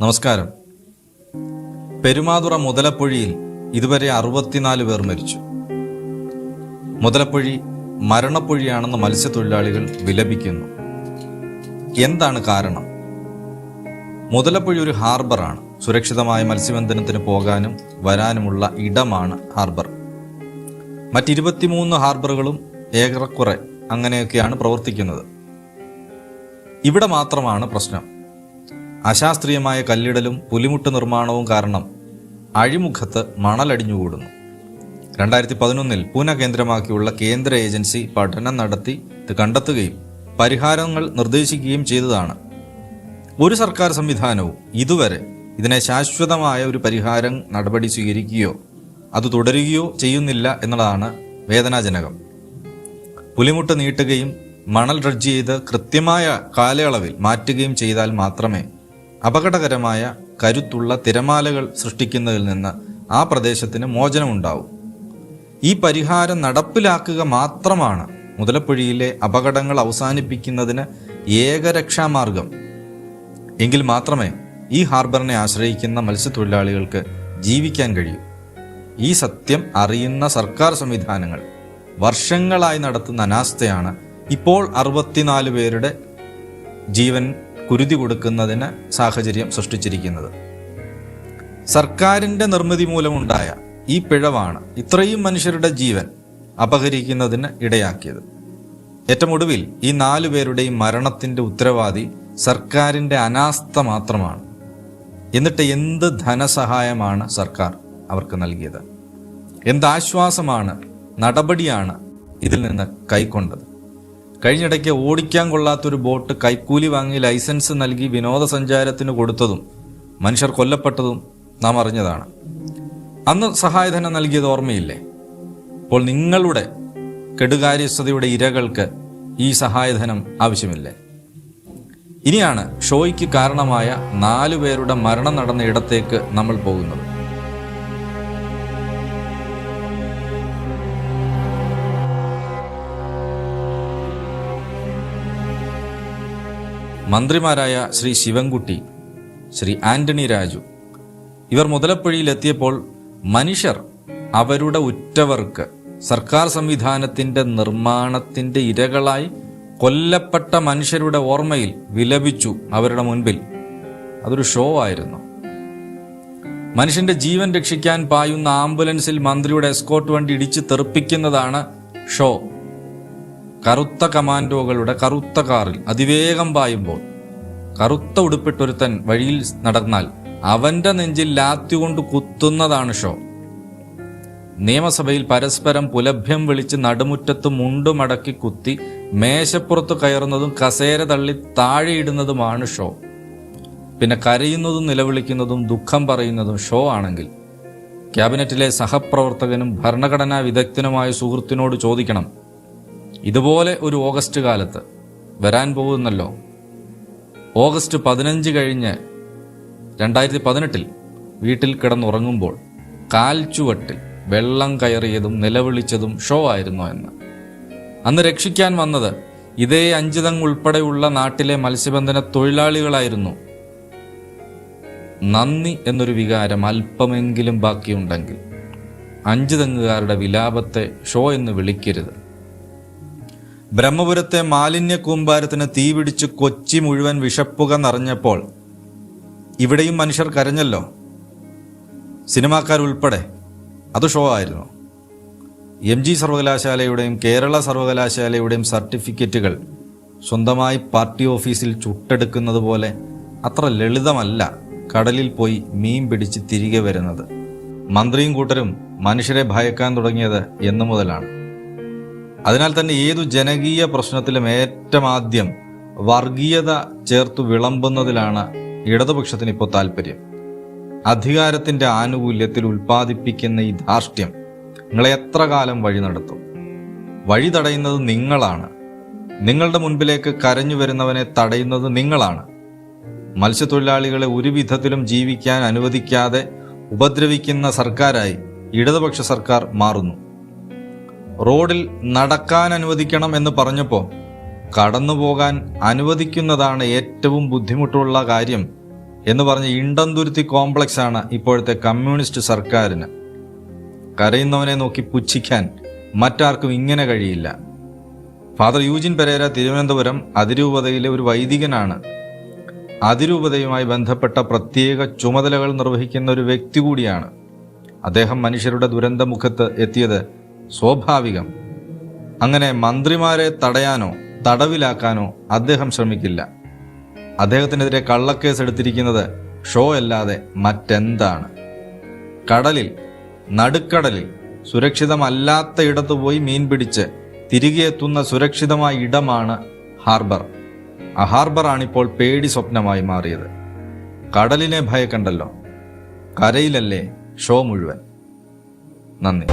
നമസ്കാരം. പെരുമാതുറ മുതലപ്പൊഴിയിൽ ഇതുവരെ അറുപത്തിനാല് പേർ മരിച്ചു. മുതലപ്പൊഴി മരണപ്പൊഴിയാണെന്ന് മത്സ്യത്തൊഴിലാളികൾ വിലപിക്കുന്നു. എന്താണ് കാരണം? മുതലപ്പൊഴി ഒരു ഹാർബറാണ്. സുരക്ഷിതമായ മത്സ്യബന്ധനത്തിന് പോകാനും വരാനുമുള്ള ഇടമാണ് ഹാർബർ. മറ്റിരുപത്തിമൂന്ന് ഹാർബറുകളും ഏറെക്കുറെ അങ്ങനെയൊക്കെയാണ് പ്രവർത്തിക്കുന്നത്. ഇവിടെ മാത്രമാണ് പ്രശ്നം. അശാസ്ത്രീയമായ കല്ലിടലും പുലിമുട്ട് നിർമ്മാണവും കാരണം അഴിമുഖത്ത് മണലടിഞ്ഞുകൂടുന്നു. രണ്ടായിരത്തി പതിനൊന്നിൽ പൂന കേന്ദ്രമാക്കിയുള്ള കേന്ദ്ര ഏജൻസി പഠനം നടത്തി ഇത് കണ്ടെത്തുകയും പരിഹാരങ്ങൾ നിർദ്ദേശിക്കുകയും ചെയ്തതാണ്. ഒരു സർക്കാർ സംവിധാനവും ഇതുവരെ ഇതിനെ ശാശ്വതമായ ഒരു പരിഹാരം നടപടി സ്വീകരിക്കുകയോ അത് തുടരുകയോ ചെയ്യുന്നില്ല എന്നതാണ് വേദനാജനകം. പുലിമുട്ട് നീട്ടുകയും മണൽ ഡ്രഡ്ജ് ചെയ്ത് കൃത്യമായ കാലയളവിൽ മാറ്റുകയും ചെയ്താൽ മാത്രമേ അപകടകരമായ കരുത്തുള്ള തിരമാലകൾ സൃഷ്ടിക്കുന്നതിൽ നിന്ന് ആ പ്രദേശത്തിന് മോചനമുണ്ടാവും. ഈ പരിഹാരം നടപ്പിലാക്കുക മാത്രമാണ് മുതലപ്പുഴയിലെ അപകടങ്ങൾ അവസാനിപ്പിക്കുന്നതിന് ഏകരക്ഷാമാർഗം. എങ്കിൽ മാത്രമേ ഈ ഹാർബറിനെ ആശ്രയിക്കുന്ന മത്സ്യത്തൊഴിലാളികൾക്ക് ജീവിക്കാൻ കഴിയൂ. ഈ സത്യം അറിയുന്ന സർക്കാർ സംവിധാനങ്ങൾ വർഷങ്ങളായി നടത്തുന്ന അനാസ്ഥയാണ് ഇപ്പോൾ അറുപത്തിനാല് പേരുടെ ജീവൻ കുരുതി കൊടുക്കുന്നതിന് സാഹചര്യം സൃഷ്ടിച്ചിരിക്കുന്നത്. സർക്കാരിന്റെ നിർമ്മിതി മൂലമുണ്ടായ ഈ പിഴവാണ് ഇത്രയും മനുഷ്യരുടെ ജീവൻ അപഹരിക്കുന്നതിന് ഇടയാക്കിയത്. ഏറ്റവും ഒടുവിൽ ഈ നാലു പേരുടെയും മരണത്തിന്റെ ഉത്തരവാദി സർക്കാരിന്റെ അനാസ്ഥ മാത്രമാണ്. എന്നിട്ട് എന്ത് ധനസഹായമാണ് സർക്കാർ അവർക്ക് നൽകിയത്? എന്താശ്വാസമാണ് നടപടിയാണ് ഇതിൽ നിന്ന് കൈക്കൊണ്ടത്? കഴിഞ്ഞിടയ്ക്ക് ഓടിക്കാൻ കൊള്ളാത്തൊരു ബോട്ട് കൈക്കൂലി വാങ്ങി ലൈസൻസ് നൽകി വിനോദസഞ്ചാരത്തിന് കൊടുത്തതും മനുഷ്യർ കൊല്ലപ്പെട്ടതും നാം അറിഞ്ഞതാണ്. അന്ന് സഹായധനം നൽകിയത് ഓർമ്മയില്ലേ? അപ്പോൾ നിങ്ങളുടെ കെടുകാര്യസ്ഥതയുടെ ഇരകൾക്ക് ഈ സഹായധനം ആവശ്യമില്ലേ? ഇനിയാണ് ഷോയ്ക്ക് കാരണമായ നാലു പേരുടെ മരണം നടന്ന ഇടത്തേക്ക് നമ്മൾ പോകുന്നത്. മന്ത്രിമാരായ ശ്രീ ശിവൻകുട്ടി ശ്രീ ആന്റണി രാജു. ഇവർ മുതലപ്പുഴയിലെത്തിയപ്പോൾ മനുഷ്യർ അവരുടെ ഉറ്റവർക്ക് സർക്കാർ സംവിധാനത്തിന്റെ നിർമ്മാണത്തിന്റെ ഇരകളായി കൊല്ലപ്പെട്ട മനുഷ്യരുടെ ഓർമ്മയിൽ വിലപിച്ചു അവരുടെ മുൻപിൽ. അതൊരു ഷോ ആയിരുന്നു. മനുഷ്യന്റെ ജീവൻ രക്ഷിക്കാൻ പായുന്ന ആംബുലൻസിൽ മന്ത്രിയുടെ എസ്കോട്ട് വണ്ടി ഇടിച്ച് തെറിപ്പിക്കുന്നതാണ് ഷോ കറുത്ത കമാൻഡോകളുടെ കറുത്ത കാറിൽ അതിവേഗം പായുമ്പോൾ കറുത്ത ഉടുപ്പിട്ടൊരുത്തൻ വഴിയിൽ നടന്നാൽ അവന്റെ നെഞ്ചിൽ ലാത്തികൊണ്ട് കുത്തുന്നതാണ് ഷോ. നിയമസഭയിൽ പരസ്പരം പുലഭ്യം വിളിച്ച് നടുമുറ്റത്ത് മുണ്ടുമടക്കി കുത്തി മേശപ്പുറത്ത് കയറുന്നതും കസേര തള്ളി താഴെയിടുന്നതുമാണ് ഷോ. പിന്നെ കരയുന്നതും നിലവിളിക്കുന്നതും ദുഃഖം പറയുന്നതും ഷോ ആണെങ്കിൽ ക്യാബിനറ്റിലെ സഹപ്രവർത്തകനും ഭരണഘടനാ വിദഗ്ധനുമായ സുഹൃത്തിനോട് ചോദിക്കണം ഇതുപോലെ ഒരു ഓഗസ്റ്റ് കാലത്ത് വരാൻ പോകുന്നല്ലോ. ഓഗസ്റ്റ് പതിനഞ്ച് കഴിഞ്ഞ് രണ്ടായിരത്തി പതിനെട്ടിൽ വീട്ടിൽ കിടന്നുറങ്ങുമ്പോൾ കാൽ ചുവട്ടിൽ വെള്ളം കയറിയതും നിലവിളിച്ചതും ഷോ ആയിരുന്നു എന്ന്. അന്ന് രക്ഷിക്കാൻ വന്നത് ഇതേ അഞ്ചിതങ് ഉൾപ്പെടെയുള്ള നാട്ടിലെ മത്സ്യബന്ധന തൊഴിലാളികളായിരുന്നു. നന്ദി എന്നൊരു വികാരം അല്പമെങ്കിലും ബാക്കിയുണ്ടെങ്കിൽ അഞ്ചുതെങ്ങുകാരുടെ വിലാപത്തെ ഷോ എന്ന് വിളിക്കരുത്. ബ്രഹ്മപുരത്തെ മാലിന്യ കൂമ്പാരത്തിന് തീപിടിച്ച് കൊച്ചി മുഴുവൻ വിഷപ്പുക നിറഞ്ഞപ്പോൾ ഇവിടെയും മനുഷ്യർ കരഞ്ഞല്ലോ. സിനിമാക്കാരുൾപ്പെടെ അത് ഷോ ആയിരുന്നു. എം ജി സർവകലാശാലയുടെയും കേരള സർവകലാശാലയുടെയും സർട്ടിഫിക്കറ്റുകൾ സ്വന്തമായി പാർട്ടി ഓഫീസിൽ ചുട്ടെടുക്കുന്നത് പോലെ അത്ര ലളിതമല്ല കടലിൽ പോയി മീൻ പിടിച്ച് തിരികെ വരുന്നത്. മന്ത്രിയും കൂട്ടരും മനുഷ്യരെ ഭയക്കാൻ തുടങ്ങിയത് എന്നു മുതലാണ്. അതിനാൽ തന്നെ ഏതു ജനകീയ പ്രശ്നത്തിലും ഏറ്റവും ആദ്യം വർഗീയത ചേർത്തു വിളമ്പുന്നതിലാണ് ഇടതുപക്ഷത്തിന് ഇപ്പോൾ താല്പര്യം അധികാരത്തിന്റെ ആനുകൂല്യത്തിൽ ഉൽപ്പാദിപ്പിക്കുന്ന ഈ ധാർഷ്ട്യം നിങ്ങളെ എത്ര കാലം വഴി നടത്തും? വഴി തടയുന്നത് നിങ്ങളാണ്. നിങ്ങളുടെ മുൻപിലേക്ക് കരഞ്ഞു വരുന്നവനെ തടയുന്നത് നിങ്ങളാണ്. മത്സ്യത്തൊഴിലാളികളെ ഒരു വിധത്തിലും ജീവിക്കാൻ അനുവദിക്കാതെ ഉപദ്രവിക്കുന്ന സർക്കാരായി ഇടതുപക്ഷ സർക്കാർ മാറുന്നു. റോഡിൽ നടക്കാൻ അനുവദിക്കണം എന്ന് പറഞ്ഞപ്പോൾ കടന്നു പോകാൻ അനുവദിക്കുന്നതാണ് ഏറ്റവും ബുദ്ധിമുട്ടുള്ള കാര്യം എന്ന് പറഞ്ഞ് ഇണ്ടന്തുരുത്തി കോംപ്ലക്സ് ആണ് ഇപ്പോഴത്തെ കമ്മ്യൂണിസ്റ്റ് സർക്കാരിന്. കരയുന്നവനെ നോക്കി പുച്ഛിക്കാൻ മറ്റാർക്കും ഇങ്ങനെ കഴിയില്ല. ഫാദർ യൂജിൻ പെരേര തിരുവനന്തപുരം അതിരൂപതയിലെ ഒരു വൈദികനാണ്. അതിരൂപതയുമായി ബന്ധപ്പെട്ട പ്രത്യേക ചുമതലകൾ നിർവഹിക്കുന്ന ഒരു വ്യക്തി കൂടിയാണ്. അദ്ദേഹം മനുഷ്യരുടെ ദുരന്തമുഖത്ത് എത്തിയത് സ്വാഭാവികം. അങ്ങനെ മന്ത്രിമാരെ തടയാനോ തടവിലാക്കാനോ അദ്ദേഹം ശ്രമിക്കില്ല. അദ്ദേഹത്തിനെതിരെ കള്ളക്കേസ് എടുത്തിരിക്കുന്നത് ഷോ അല്ലാതെ മറ്റെന്താണ്? കടലിൽ നടുക്കടലിൽ സുരക്ഷിതമല്ലാത്ത ഇടത്ത് പോയി മീൻ പിടിച്ച് തിരികെ എത്തുന്ന സുരക്ഷിതമായ ഇടമാണ് ഹാർബർ. ആ ഹാർബറാണിപ്പോൾ പേടി സ്വപ്നമായി മാറിയത്. കടലിനെ ഭയക്കണ്ടല്ലോ. കരയിലല്ലേ ഷോ മുഴുവൻ. നന്ദി.